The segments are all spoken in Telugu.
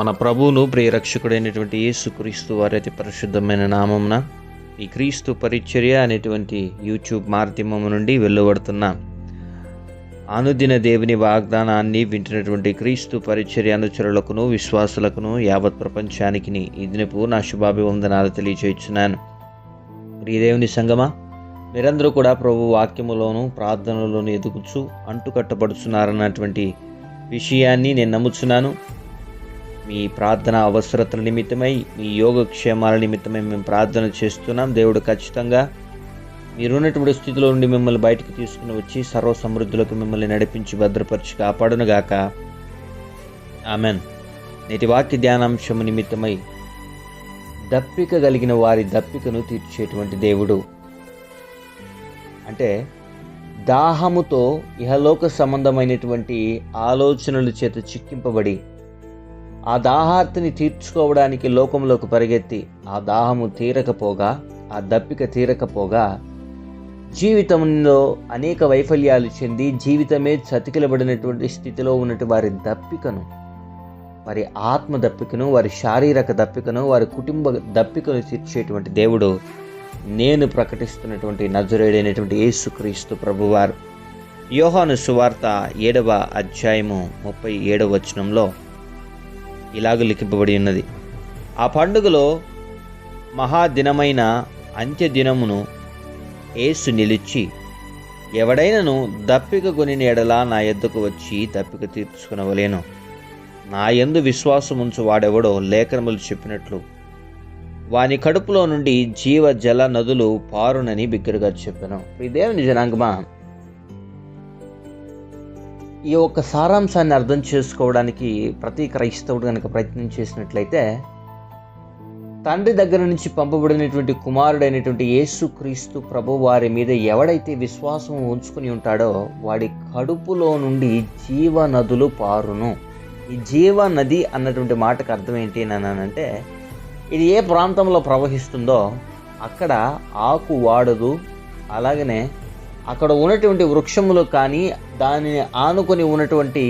మన ప్రభువును ప్రియరక్షకుడైనటువంటి యేసుక్రీస్తు వారి అతి పరిశుద్ధమైన నామమున ఈ క్రీస్తు పరిచర్య అనేటువంటి యూట్యూబ్ మాధ్యమం నుండి వెలువడుతున్న అనుదిన దేవుని వాగ్దానాన్ని వింటున్నటువంటి క్రీస్తు పరిచర్య అనుచరులకును విశ్వాసులకును యావత్ ప్రపంచానికి ఈ దినపు నా శుభాభివందనాలు తెలియచేస్తున్నాను. ప్రియదేవుని సంగమా మీరందరూ కూడా ప్రభు వాక్యములోను ప్రార్థనలోను ఎదుగుచు అంటుకట్టబడుచున్నారన్నటువంటి విషయాన్ని నేను నమ్ముచున్నాను. మీ ప్రార్థన అవసరతల నిమిత్తమై మీ యోగక్షేమాల నిమిత్తమై మేము ప్రార్థన చేస్తున్నాం. దేవుడు ఖచ్చితంగా మీరున్నటువంటి స్థితిలో నుండి మిమ్మల్ని బయటకు తీసుకుని వచ్చి సర్వ సమృద్ధులకు మిమ్మల్ని నడిపించి భద్రపరిచి కాపాడునుగాక. ఆమెన్. నేటి వాక్య ధ్యానాంశము నిమిత్తమై దప్పిక కలిగిన వారి దప్పికను తీర్చేటువంటి దేవుడు. అంటే దాహముతో ఇహలోక సంబంధమైనటువంటి ఆలోచనల చేత చిక్కింపబడి ఆ దాహార్తిని తీర్చుకోవడానికి లోకంలోకి పరిగెత్తి ఆ దాహము తీరకపోగా ఆ దప్పిక తీరకపోగా జీవితంలో అనేక వైఫల్యాలు చెంది జీవితమే చతికిలబడినటువంటి స్థితిలో ఉన్నటువంటి వారి దప్పికను వారి ఆత్మ దప్పికను వారి శారీరక దప్పికను వారి కుటుంబ దప్పికను తీర్చేటువంటి దేవుడు నేను ప్రకటిస్తున్నటువంటి నజరేడైనటువంటి యేసుక్రీస్తు ప్రభువారు. యోహాను సువార్త ఏడవ అధ్యాయము ముప్పై ఏడవ వచనంలో ఇలాగ లిఖింపబడి ఉన్నది. ఆ పండుగలో మహాదినమైన అంత్యదినమును ఏసు నిలిచి ఎవడైనను దప్పిక కొని ఎడలా నా ఎద్దకు వచ్చి దప్పిక తీర్చుకునవలేను. నా యందు విశ్వాసం ఉంచు వాడెవడో లేఖనములు చెప్పినట్లు. వాని కడుపులో నుండి జీవ జల నదులు పారునని బిగ్గరగా చెప్పాను. ఇదేమి జనాంగమా ఈ యొక్క సారాంశాన్ని అర్థం చేసుకోవడానికి ప్రతి క్రైస్తవుడు కనుక ప్రయత్నం చేసినట్లయితే తండ్రి దగ్గర నుంచి పంపబడినటువంటి కుమారుడైనటువంటి యేసు క్రీస్తు ప్రభు వారి మీద ఎవడైతే విశ్వాసం ఉంచుకుని ఉంటాడో వాడి కడుపులో నుండి జీవ నదులు పారును. ఈ జీవ నది అన్నటువంటి మాటకు అర్థం ఏంటి అంటే ఇది ఏ ప్రాంతంలో ప్రవహిస్తుందో అక్కడ ఆకు వాడదు అలాగనే అక్కడ ఉన్నటువంటి వృక్షములు కానీ దానిని ఆనుకొని ఉన్నటువంటి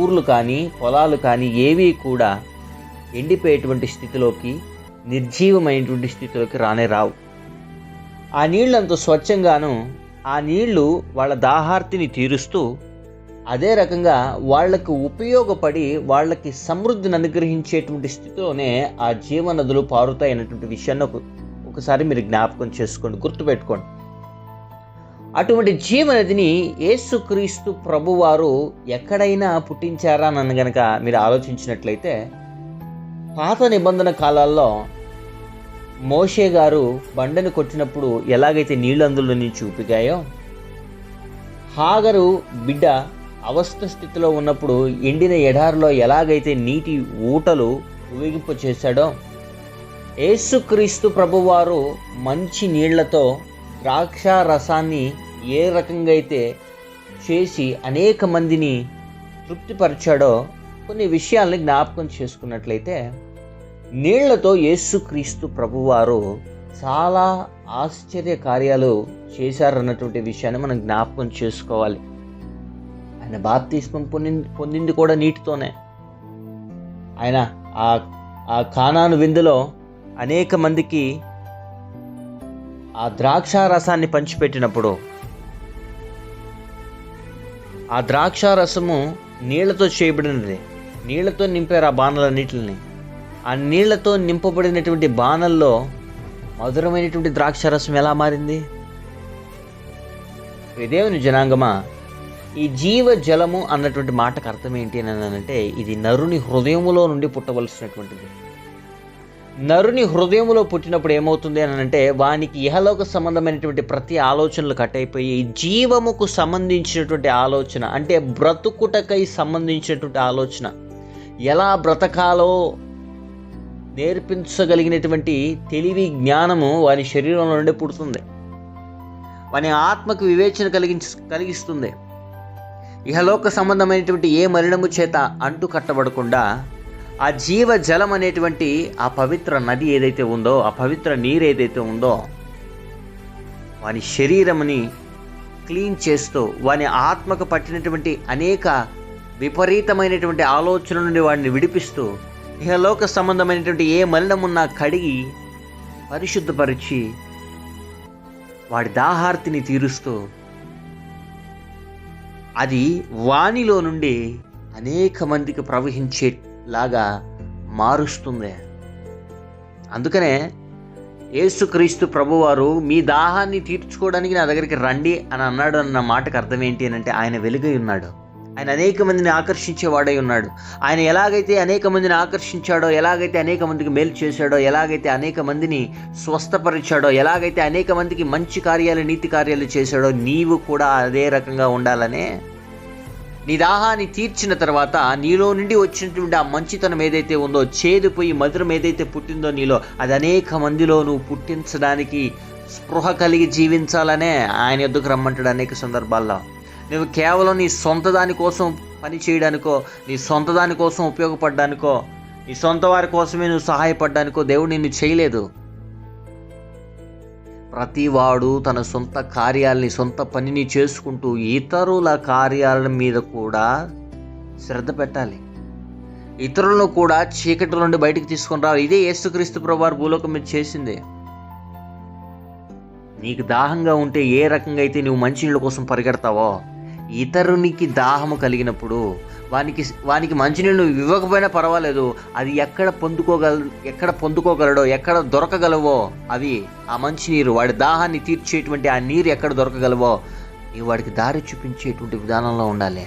ఊర్లు కానీ పొలాలు కానీ ఏవి కూడా ఎండిపోయేటువంటి స్థితిలోకి నిర్జీవమైనటువంటి స్థితిలోకి రానే రావు. ఆ నీళ్ళు అంత స్వచ్ఛంగాను ఆ నీళ్ళు వాళ్ళ దాహార్తిని తీరుస్తూ అదే రకంగా వాళ్ళకు ఉపయోగపడి వాళ్ళకి సమృద్ధిని అనుగ్రహించేటువంటి స్థితిలోనే ఆ జీవనదులు పారుతాయి అనేటువంటి విషయాన్ని ఒక ఒకసారి మీరు జ్ఞాపకం చేసుకోండి గుర్తుపెట్టుకోండి. అటువంటి జీవనదిని యేసుక్రీస్తు ప్రభువారు ఎక్కడైనా పుట్టించారా అని గనక మీరు ఆలోచించినట్లయితే పాత నిబంధన కాలాల్లో మోషే గారు బండను కొట్టినప్పుడు ఎలాగైతే నీళ్ళు అందులో నుంచి ఊపిగాయో హాగరు బిడ్డ అవస్థ స్థితిలో ఉన్నప్పుడు ఎండిన ఎడారిలో ఎలాగైతే నీటి ఊటలు ఊగింపు చేశాడో యేసుక్రీస్తు ప్రభువారు మంచి నీళ్ళతో ద్రాక్ష రసాన్ని ఏ రకంగా అయితే చేసి అనేక మందిని తృప్తిపరిచాడో కొన్ని విషయాల్ని జ్ఞాపకం చేసుకున్నట్లయితే నీళ్ళతో యేసుక్రీస్తు ప్రభువారు చాలా ఆశ్చర్య కార్యాలు చేశారన్నటువంటి విషయాన్ని మనం జ్ఞాపకం చేసుకోవాలి. ఆయన బాప్తిస్మం పొంది పొందింది కూడా నీటితోనే. ఆయన ఆ ఆ కానాను విందులో అనేక మందికి ఆ ద్రాక్ష రసాన్ని పంచిపెట్టినప్పుడు ఆ ద్రాక్ష రసము నీళ్ళతో చేయబడినది. నీళ్ళతో నింపారు ఆ బాణలన్నిటిని ఆ నీళ్ళతో నింపబడినటువంటి బాణల్లో మధురమైనటువంటి ద్రాక్ష రసం ఎలా మారింది? దేవుని జనాంగమా ఈ జీవ జలము అన్నటువంటి మాటకు అర్థం ఏంటి అని అంటే ఇది నరుని హృదయములో నుండి పుట్టవలసినటువంటిది. నరుని హృదయములో పుట్టినప్పుడు ఏమవుతుంది అని అంటే వానికి ఇహలోక సంబంధమైనటువంటి ప్రతి ఆలోచనలు కట్ అయిపోయి జీవముకు సంబంధించినటువంటి ఆలోచన అంటే బ్రతుకుటకై సంబంధించినటువంటి ఆలోచన ఎలా బ్రతకాలో నేర్పించగలిగినటువంటి తెలివి జ్ఞానము వాని శరీరంలో నుండి పుడుతుంది. వాని ఆత్మకు వివేచన కలిగించి కలిగిస్తుంది. ఇహలోక సంబంధమైనటువంటి ఏ మరణము చేత అంటు కట్టబడకుండా ఆ జీవ జలం అనేటువంటి ఆ పవిత్ర నది ఏదైతే ఉందో ఆ పవిత్ర నీరు ఏదైతే ఉందో వాని శరీరముని క్లీన్ చేస్తూ వాని ఆత్మకు పట్టినటువంటి అనేక విపరీతమైనటువంటి ఆలోచన నుండి వాడిని విడిపిస్తూ ఇహలోక సంబంధమైనటువంటి ఏ మలినమున్నా కడిగి పరిశుద్ధపరిచి వాడి దాహార్తిని తీరుస్తూ అది వానిలో నుండి అనేక మందికి లాగా మారుస్తుంది. అందుకనే యేసుక్రీస్తు ప్రభువారు మీ దాహాన్ని తీర్చుకోవడానికి నా దగ్గరికి రండి అని అన్నాడు అన్న మాటకు అర్థం ఏంటి అని అంటే ఆయన వెలుగై ఉన్నాడు. ఆయన అనేక మందిని ఆకర్షించేవాడై ఉన్నాడు. ఆయన ఎలాగైతే అనేక మందిని ఆకర్షించాడో ఎలాగైతే అనేక మందికి మేలు చేశాడో ఎలాగైతే అనేక మందిని స్వస్థపరిచాడో ఎలాగైతే అనేక మందికి మంచి కార్యాలు నీతి కార్యాలు చేశాడో నీవు కూడా అదే రకంగా ఉండాలనే నీ దాహాన్ని తీర్చిన తర్వాత నీలో నుండి వచ్చినటువంటి ఆ మంచితనం ఏదైతే ఉందో చేదుపోయి మధురం ఏదైతే పుట్టిందో నీలో అది అనేక మందిలో నువ్వు పుట్టించడానికి స్పృహ కలిగి జీవించాలనే ఆయన ఎద్దుకు రమ్మంటాడు అనేక సందర్భాల్లో. నువ్వు కేవలం నీ సొంత దానికోసం పని చేయడానికో నీ సొంత దానికోసం ఉపయోగపడడానికో నీ సొంత వారి కోసమే నువ్వు సహాయపడడానికో దేవుడు నిన్ను చేయలేదు. ప్రతివాడు తన సొంత కార్యాలని సొంత పనిని చేసుకుంటూ ఇతరుల కార్యాల మీద కూడా శ్రద్ధ పెట్టాలి. ఇతరులను కూడా చీకటి నుండి బయటికి తీసుకొని రావాలి. ఇదే యేసుక్రీస్తు ప్రభువారు భూలోకం మీద చేసింది. నీకు దాహంగా ఉంటే ఏ రకంగా అయితే నువ్వు మంచినీళ్ళ కోసం పరిగెడతావో ఇతరునికి దాహము కలిగినప్పుడు వానికి వానికి మంచినీళ్ళు నువ్వు ఇవ్వకపోయినా పర్వాలేదు. అది ఎక్కడ పొందుకోగల ఎక్కడ పొందుకోగలడో ఎక్కడ దొరకగలవో అవి ఆ మంచినీరు వాడి దాహాన్ని తీర్చేటువంటి ఆ నీరు ఎక్కడ దొరకగలవో నీవు వాడికి దారి చూపించేటువంటి విధానంలో ఉండాలి.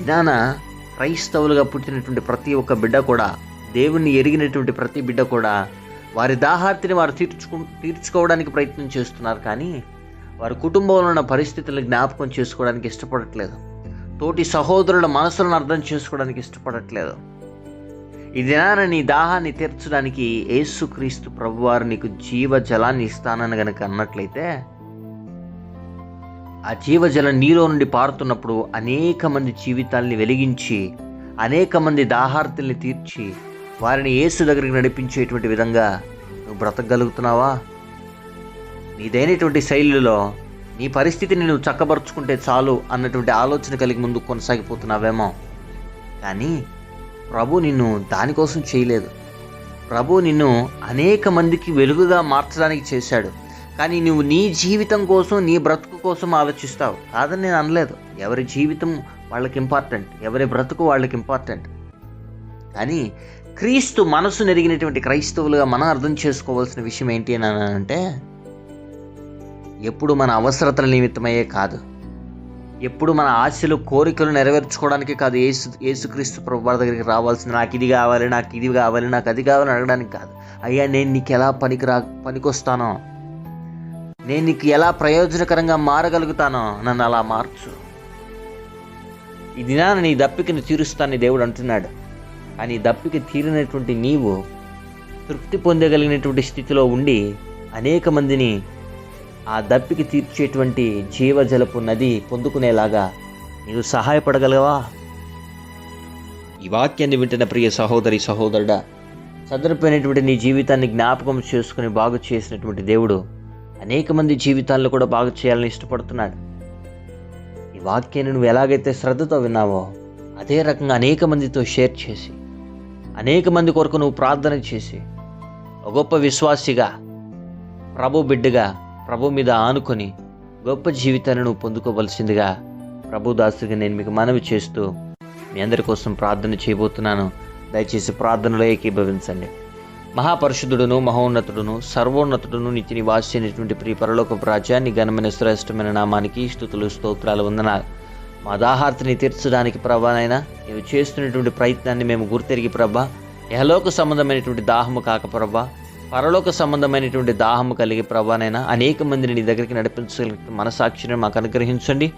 విధాన క్రైస్తవులుగా పుట్టినటువంటి ప్రతి ఒక్క బిడ్డ కూడా దేవుణ్ణి ఎరిగినటువంటి ప్రతి బిడ్డ కూడా వారి దాహార్తిని వారు తీర్చుకు తీర్చుకోవడానికి ప్రయత్నం చేస్తున్నారు కానీ వారి కుటుంబంలో ఉన్న పరిస్థితులను జ్ఞాపకం చేసుకోవడానికి ఇష్టపడట్లేదు. తోటి సహోదరుల మనసులను అర్థం చేసుకోవడానికి ఇష్టపడట్లేదు. ఈ దినాన నీ దాహాన్ని తీర్చడానికి యేసుక్రీస్తు ప్రభువారు నీకు జీవ జలాన్ని ఇస్తానని గనక అన్నట్లయితే ఆ జీవజలం నీలో నుండి పారుతున్నప్పుడు అనేక మంది జీవితాల్ని వెలిగించి అనేక మంది దాహార్తుల్ని తీర్చి వారిని యేసు దగ్గరికి నడిపించేటువంటి విధంగా నువ్వు బ్రతకగలుగుతున్నావా? నీదైనటువంటి శైలిలో నీ పరిస్థితిని నువ్వు చక్కబరుచుకుంటే చాలు అన్నటువంటి ఆలోచన కలిగి ముందు కొనసాగిపోతున్నావేమో. కానీ ప్రభు నిన్ను దానికోసం చేయలేదు. ప్రభు నిన్ను అనేక మందికి వెలుగుగా మార్చడానికి చేశాడు. కానీ నువ్వు నీ జీవితం కోసం నీ బ్రతుకు కోసం ఆలోచిస్తావు. కాదని నేను అనలేదు. ఎవరి జీవితం వాళ్ళకి ఇంపార్టెంట్ ఎవరి బ్రతుకు వాళ్ళకి ఇంపార్టెంట్. కానీ క్రీస్తు మనసు నెరిగినటువంటి క్రైస్తవులుగా మనం అర్థం చేసుకోవాల్సిన విషయం ఏంటి అని అంటే ఎప్పుడు మన అవసరతల నిమిత్తమయ్యే కాదు. ఎప్పుడు మన ఆశలు కోరికలు నెరవేర్చుకోవడానికి కాదు. ఏసు ఏసుక్రీస్తు ప్రభు దగ్గరికి రావాల్సింది నాకు ఇది కావాలి నాకు ఇది కావాలి నాకు అది కావాలి అడగడానికి కాదు. అయ్యా నేను నీకు ఎలా పనికి రా పనికొస్తానో? నేను నీకు ఎలా ప్రయోజనకరంగా మారగలుగుతానో నన్ను అలా మార్చు. ఈ దినాన నీ దప్పికను తీరుస్తానని దేవుడు అంటున్నాడు. కానీ దప్పిక తీరినటువంటి నీవు తృప్తి పొందగలిగినటువంటి స్థితిలో ఉండి అనేక మందిని ఆ దప్పికి తీర్చేటువంటి జీవజలపు నది పొందుకునేలాగా నీవు సహాయపడగలవా? ఈ వాక్యాన్ని వింటున్న ప్రియ సహోదరి సహోదరుడా చదరిపోయినటువంటి నీ జీవితాన్ని జ్ఞాపకం చేసుకుని బాగు చేసినటువంటి దేవుడు అనేక మంది జీవితాలను కూడా బాగు చేయాలని ఇష్టపడుతున్నాడు. ఈ వాక్యాన్ని నువ్వు ఎలాగైతే శ్రద్ధతో విన్నావో అదే రకంగా అనేక మందితో షేర్ చేసి అనేక మంది కొరకు నువ్వు ప్రార్థన చేసి ఒక గొప్ప విశ్వాసిగా ప్రభు బిడ్డగా ప్రభు మీద ఆనుకొని గొప్ప జీవితాన్ని నువ్వు పొందుకోవలసిందిగా ప్రభుదాసుగా నేను మీకు మనవి చేస్తూ మీ అందరి కోసం ప్రార్థన చేయబోతున్నాను. దయచేసి ప్రార్థనలో ఏకీభవించండి. మహాపరిశుద్ధుడును మహోన్నతుడును సర్వోన్నతుడును నిత్య నివాసి అయినటువంటి ప్రియ పరలోక ఘనమైన శ్రేష్టమైన నామానికి స్థుతులు స్తోత్రాలు వందనాలు. మా దాహార్తిని తీర్చడానికి ప్రభానైనా నీవు చేస్తున్నటువంటి ప్రయత్నాన్ని మేము గుర్తెరిగి ప్రభా యహలోక సంబంధమైనటువంటి దాహము కాక ప్రభా పరలోక సంబంధమైనటువంటి దాహము కలిగి ప్రభానైనా అనేక మందిని నీ దగ్గరికి నడిపించగలిగిన మనసాక్షిని మాకు అనుగ్రహించండి.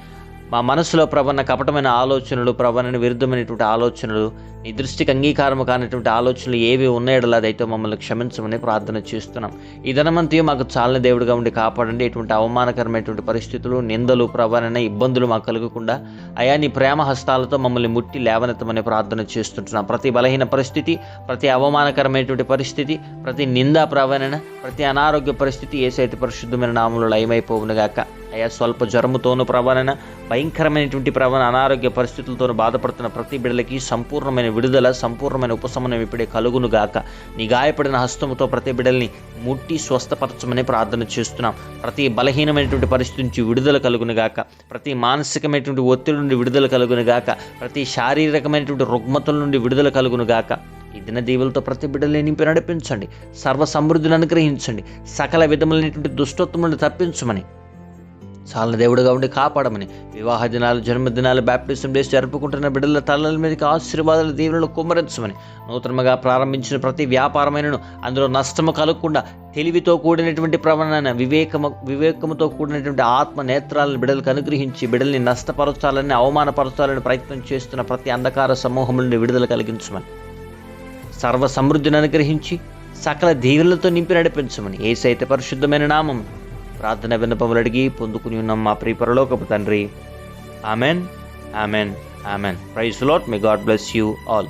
మా మనసులో ప్రవణ కపటమైన ఆలోచనలు ప్రవణని విరుద్ధమైనటువంటి ఆలోచనలు నీ దృష్టికి అంగీకారం కానటువంటి ఆలోచనలు ఏవి ఉన్నాయో అదైతే మమ్మల్ని క్షమించమని ప్రార్థన చేస్తున్నాం. ఈ ధనమంతయు మాకు చాలని దేవుడిగా ఉండి కాపాడండి. ఎటువంటి అవమానకరమైనటువంటి పరిస్థితులు నిందలు ప్రవణన ఇబ్బందులు మాకు కలగకుండా అయా నీ ప్రేమ హస్తాలతో మమ్మల్ని ముట్టి లేవనెత్తమని ప్రార్థన చేస్తుంటున్నాం. ప్రతి బలహీన పరిస్థితి ప్రతి అవమానకరమైనటువంటి పరిస్థితి ప్రతి నిందా ప్రవణన ప్రతి అనారోగ్య పరిస్థితి ఏసైతే పరిశుద్ధమైన నామంలో లయమైపోవునుగాక. అయా స్వల్ప జ్వరముతోనూ ప్రవణన భయంకరమైనటువంటి ప్రవణ అనారోగ్య పరిస్థితులతోనూ బాధపడుతున్న ప్రతి బిడ్డలకి సంపూర్ణమైన విడుదల సంపూర్ణమైన ఉపశమనం ఇప్పుడే కలుగును గాక. నీ గాయపడిన హస్తముతో ప్రతి బిడ్డల్ని ముట్టి స్వస్థపరచమని ప్రార్థన చేస్తున్నాం. ప్రతి బలహీనమైనటువంటి పరిస్థితి నుంచి విడుదల కలుగును గాక. ప్రతి మానసికమైనటువంటి ఒత్తిడి నుండి విడుదల కలుగును గాక. ప్రతి శారీరకమైనటువంటి రుగ్మతుల నుండి విడుదల కలుగును గాక. ఈ దిన దీవులతో ప్రతి బిడ్డలు నింపి నడిపించండి. సర్వ సమృద్ధిని అనుగ్రహించండి. సకల విధములైనటువంటి దుష్టత్వం నుండి తప్పించమని చాలా దేవుడుగా ఉండి కాపాడమని. వివాహ దినాలు జన్మదినాలు బ్యాప్టిజం డేస్ జరుపుకుంటున్న బిడ్డల తలల మీదకి ఆశీర్వాదాలు దీవులను కుమ్మరించమని. నూతనంగా ప్రారంభించిన ప్రతి వ్యాపారమైనను అందులో నష్టము కలగకుండా తెలివితో కూడినటువంటి ప్రవణన వివేకము వివేకముతో కూడినటువంటి ఆత్మ నేత్రాలను బిడ్డలకు అనుగ్రహించి బిడ్డల్ని నష్టపరచాలని అవమానపరచాలని ప్రయత్నం చేస్తున్న ప్రతి అంధకార సమూహం నుండి విడుదల కలిగించమని. సర్వ సమృద్ధిని అనుగ్రహించి సకల దీవులతో నింపి నడిపించమని. ఏసైతే పరిశుద్ధమైన నామం ప్రార్థన విన్నపములు అడిగి పొందుకుని ఉన్నాం మా ప్రియ పరలోకపు తండ్రి. Amen amen amen. Praise Lord may God bless you all